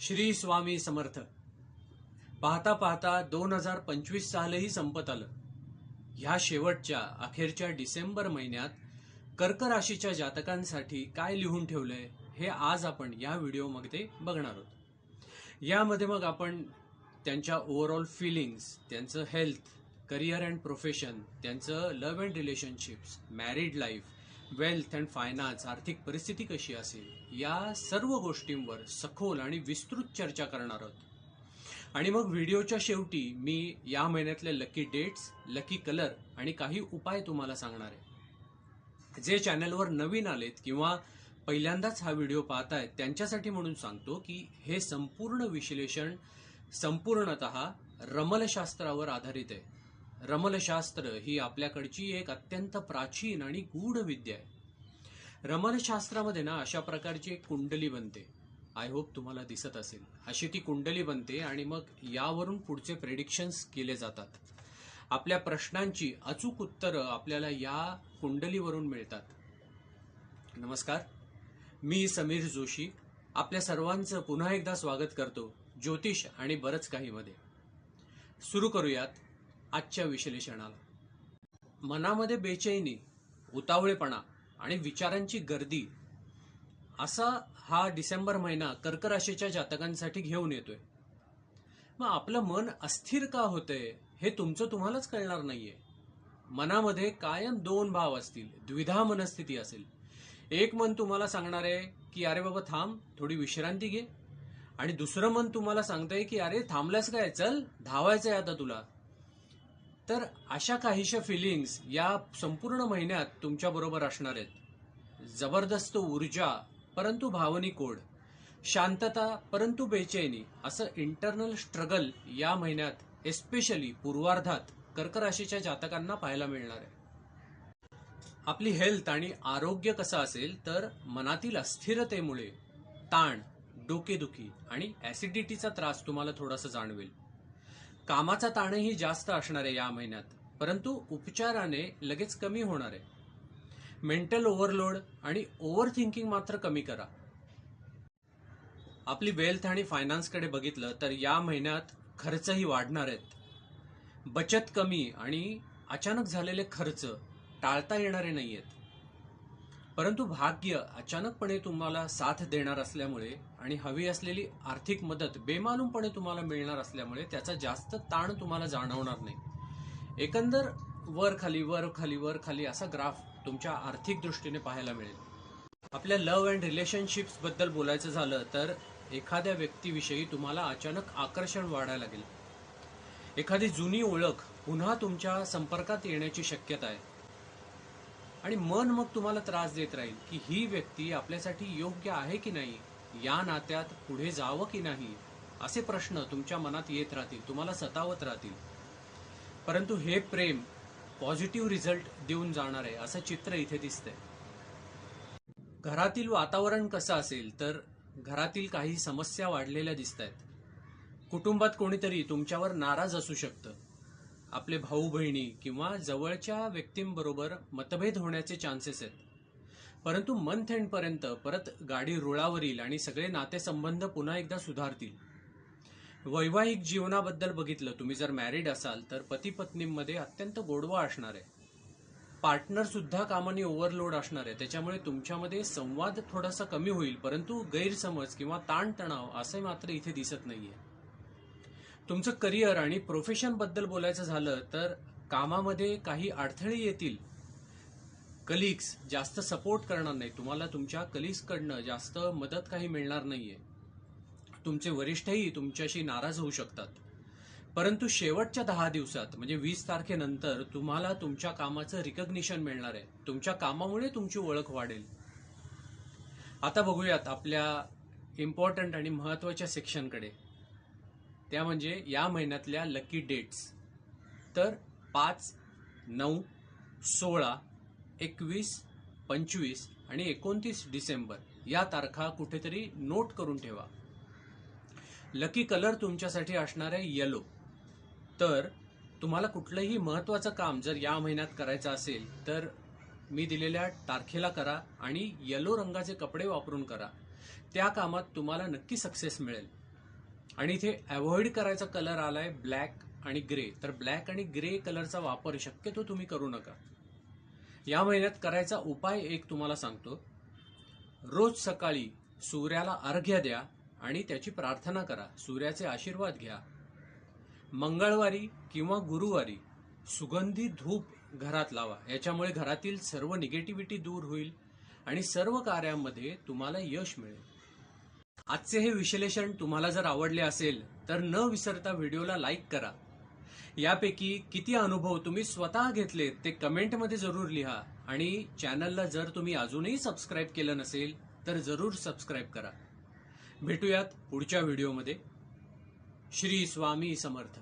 श्री स्वामी समर्थ. पाहता पाहता दोन हजार पंचवीस सालही संपत आलं. ह्या शेवटच्या अखेरच्या डिसेंबर महिन्यात कर्क राशीच्या जातकांसाठी काय लिहून ठेवलंय हे आज आपण या व्हिडिओमध्ये बघणार आहोत. यामध्ये मग आपण त्यांच्या ओव्हरऑल फिलिंग्स त्यांचं हेल्थ करिअर अँड प्रोफेशन त्यांचं love and relationships married life wealth and finance आर्थिक परिस्थिती कशी असेल या सर्व गोष्टींवर सखोल आणि विस्तृत चर्चा करणार आहोत. आणि मग व्हिडिओच्या शेवटी मी या महिन्यातले लकी डेट्स लकी कलर आणि काही उपाय तुम्हाला सांगणार आहे. जे चॅनलवर नवीन आलेत किंवा पहिल्यांदाच हा व्हिडिओ पाहतायत त्यांच्यासाठी म्हणून सांगतो की हे संपूर्ण विश्लेषण संपूर्णत रमलशास्त्रावर आधारित आहे. रमलशास्त्र ही आपल्याकडची एक अत्यंत प्राचीन आणि गूढ विद्या आहे. रमलशास्त्रामध्ये ना अशा प्रकारची एक कुंडली बनते. आय होप तुम्हाला दिसत असेल. अशी ती कुंडली बनते आणि मग यावरून पुढचे प्रेडिक्शन्स केले जातात. आपल्या प्रश्नांची अचूक उत्तरं आपल्याला या कुंडलीवरून मिळतात. नमस्कार. मी समीर जोशी. आपल्या सर्वांचं पुन्हा एकदा स्वागत करतो ज्योतिष आणि बरंच काही मध्ये. सुरू करूयात. आजच्या विश्लेषणाला. मनामध्ये बेचैनी उतावळेपणा आणि विचारांची गर्दी असा हा डिसेंबर महिना कर्कराशीच्या जातकांसाठी घेऊन येतोय. मग आपलं मन अस्थिर का होतंय हे तुमचं तुम्हालाच कळणार नाहीये. मनामध्ये कायम दोन भाव असतील द्विधा मनस्थिती असेल. एक मन तुम्हाला सांगणार आहे की अरे बाबा थांब थोडी विश्रांती घे. आणि दुसरं मन तुम्हाला सांगतंय की अरे थांबलास काय? चल धावायचंय आता तुला. तर अशा काहीशा फिलिंग्स या संपूर्ण महिन्यात तुमच्या बरोबर असणार आहेत. जबरदस्त ऊर्जा परंतु भावनिक ओढ शांतता परंतु बेचैनी असं इंटरनल स्ट्रगल या महिन्यात एस्पेशली पूर्वार्धात कर्क राशीच्या जातकांना पाहायला मिळणार आहे. आपली हेल्थ आणि आरोग्य कसं असेल तर मनातील अस्थिरतेमुळे ताण डोकेदुखी आणि ऍसिडिटीचा त्रास तुम्हाला थोडासा जाणवेल. कामाचा ताणही जास्त असणार आहे या महिन्यात. परंतु उपचाराने लगेच कमी होणार आहे. मेंटल ओव्हरलोड आणि ओव्हर थिंकिंग मात्र कमी करा. आपली वेल्थ आणि फायनान्सकडे बघितलं तर या महिन्यात खर्चही वाढणार आहेत. बचत कमी आणि अचानक झालेले खर्च टाळता येणारे नाही आहेत परंतु भाग्य अचानकपणे तुम्हाला साथ देणार असल्यामुळे आणि हवी असलेली आर्थिक मदत बेमालूमपणे तुम्हाला मिळणार असल्यामुळे त्याचा जास्त ताण तुम्हाला जाणवणार नाही. एकंदर वर खाली वर खाली वर खाली असा ग्राफ तुमच्या आर्थिक दृष्टीने पाहायला मिळेल. आपल्या लव्ह अँड रिलेशनशिप्सबद्दल बोलायचं झालं तर एखाद्या व्यक्तीविषयी तुम्हाला अचानक आकर्षण वाढायला लागेल. एखादी जुनी ओळख पुन्हा तुमच्या संपर्कात येण्याची शक्यता आहे. आणि मन मग तुम्हाला त्रास देत राहील की ही व्यक्ती आपल्यासाठी योग्य आहे की नाही? या नात्यात पुढे जावं की नाही? असे प्रश्न तुमच्या मनात येत राहतील तुम्हाला सतावत राहतील. परंतु हे प्रेम पॉझिटिव्ह रिझल्ट देऊन जाणार आहे असं चित्र इथे दिसतंय. घरातील वातावरण कसं असेल तर घरातील काही समस्या वाढलेल्या दिसत आहेत कुटुंबात कोणीतरी तुमच्यावर नाराज असू शकतं. आपले भाऊ बहिणी किंवा जवळच्या व्यक्तींबरोबर मतभेद होण्याचे चान्सेस आहेत. परंतु मंथ एंडपर्यंत परत गाडी रुळावर येईल आणि सगळे नातेसंबंध पुन्हा एकदा सुधारतील. वैवाहिक जीवनाबद्दल बघितलं तुम्ही जर मॅरिड असाल तर पती पत्नींमध्ये अत्यंत गोडवा असणार आहे. पार्टनर सुद्धा कामाने ओव्हरलोड असणार आहे. त्याच्यामुळे तुमच्यामध्ये संवाद थोडासा कमी होईल परंतु गैरसमज किंवा ताणतणाव असे मात्र इथे दिसत नाहीये. तुमचं करिअर आणि प्रोफेशनबद्दल बोलायचं झालं तर कामामध्ये काही अडथळे येतील. कलिग्स जास्त सपोर्ट करणार नाही. तुम्हाला तुमच्या कलिग्सकडनं जास्त मदत काही मिळणार नाहीये. तुमचे वरिष्ठही तुमच्याशी नाराज होऊ शकतात. परंतु शेवटच्या दहा दिवसात म्हणजे वीस तारखेनंतर तुम्हाला तुमच्या कामाचं रिकग्निशन मिळणार आहे. तुमच्या कामामुळे तुमची ओळख वाढेल. आता बघूयात आपल्या इम्पॉर्टंट आणि महत्त्वाच्या सेक्शनकडे त्या म्हणजे या महिन्यातल्या लकी डेट्स तर पाच नऊ सोळा एकवीस पंचवीस आणि एकोणतीस डिसेंबर या तारखा कुठेतरी नोट करून ठेवा. लकी कलर तुमच्यासाठी असणार आहे येलो तर तुम्हाला कुठलंही महत्वाचं काम जर या महिन्यात करायचं असेल तर मी दिलेल्या तारखेला करा आणि येलो रंगाचे कपडे वापरून करा. त्या कामात तुम्हाला नक्की सक्सेस मिळेल. आणि इथे अवॉइड करायचा कलर आलाय ब्लॅक आणि ग्रे तर ब्लॅक आणि ग्रे कलरचा वापर शक्यतो तुम्ही करू नका. या महिन्यात करायचा उपाय एक तुम्हाला सांगतो. रोज सकाळी सूर्याला अर्घ्य द्या आणि त्याची प्रार्थना करा. सूर्याचे आशीर्वाद घ्या. मंगळवारी किंवा गुरुवारी सुगंधी धूप घरात लावा. याच्यामुळे घरातील सर्व निगेटिव्हिटी दूर होईल आणि सर्व कार्यामध्ये तुम्हाला यश मिळेल. आजचे हे विश्लेषण तुम्हाला जर आवडले असेल तर न विसरता व्हिडिओला लाईक करा. यापैकी किती अनुभव तुम्ही स्वतः घेतलेत ते कमेंटमध्ये जरूर लिहा आणि चॅनलला जर तुम्ही अजूनही सबस्क्राईब केलं नसेल तर जरूर सबस्क्राईब करा. भेटूयात पुढच्या व्हिडिओमध्ये. श्री स्वामी समर्थ.